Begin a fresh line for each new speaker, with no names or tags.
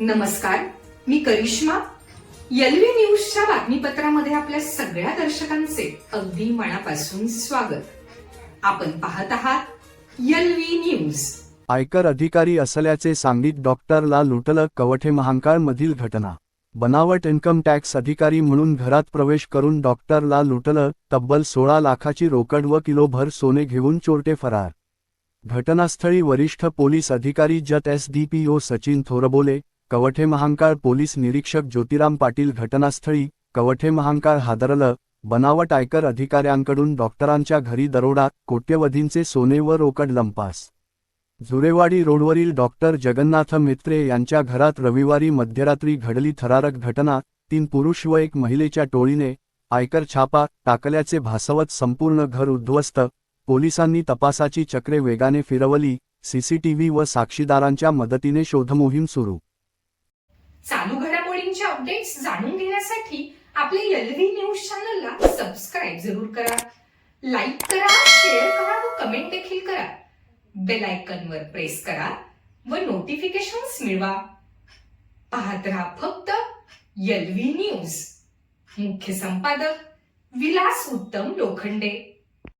नमस्कार मी करिश्मा. यलवी न्यूजच्या बातमीपत्रामध्ये आपल्या सगळ्या दर्शकांचे अगदी मनापासून स्वागत. आपण पाहत आहात यलवी न्यूज.
आयकर अधिकारी असल्याचे सांगित डॉक्टरला लुटलं कवठे महांकाळ मधील घटना. बनावट इन्कम टॅक्स अधिकारी म्हणून घरात प्रवेश करून डॉक्टरला लुटलं तब्बल सोळा लाखाची रोकड व किलोभर सोने घेऊन चोरटे फरार. घटनास्थळी वरिष्ठ पोलीस अधिकारी Jath S D P O Sachin Thorbole Kavathe Mahankal police निरीक्षक ज्योतिराम पाटील घटनास्थळी कवठे महांकाळ हादरलं. बनावट आयकर अधिकाऱ्यांकडून डॉक्टरांच्या घरी दरोडा कोट्यवधींचे सोने व रोकड लंपास. जुरेवाडी रोडवरील डॉक्टर जगन्नाथ मित्रे यांच्या घरात रविवारी मध्यरात्री घडली थरारक घटना. तीन पुरुष व एक महिलेच्या टोळीने आयकर छापा टाकल्याचे भासवत संपूर्ण घर उद्ध्वस्त. पोलिसांनी तपासाची चक्रे वेगाने फिरवली. सीसीटीव्ही व साक्षीदारांच्या मदतीने शोधमोहीम सुरू.
चालू घडामोडींचे अपडेट्स जाणून घेण्यासाठी आपल्या यलवी न्यूज चॅनलला सबस्क्राईब जरूर करा. लाईक करा शेअर करा व कमेंट देखील करा. बेल वर प्रेस करा व नोटिफिकेशन्स मिळवा. पाहत राहा फक्त यलवी न्यूज मुख्य संपादक विलास उत्तम लोखंडे.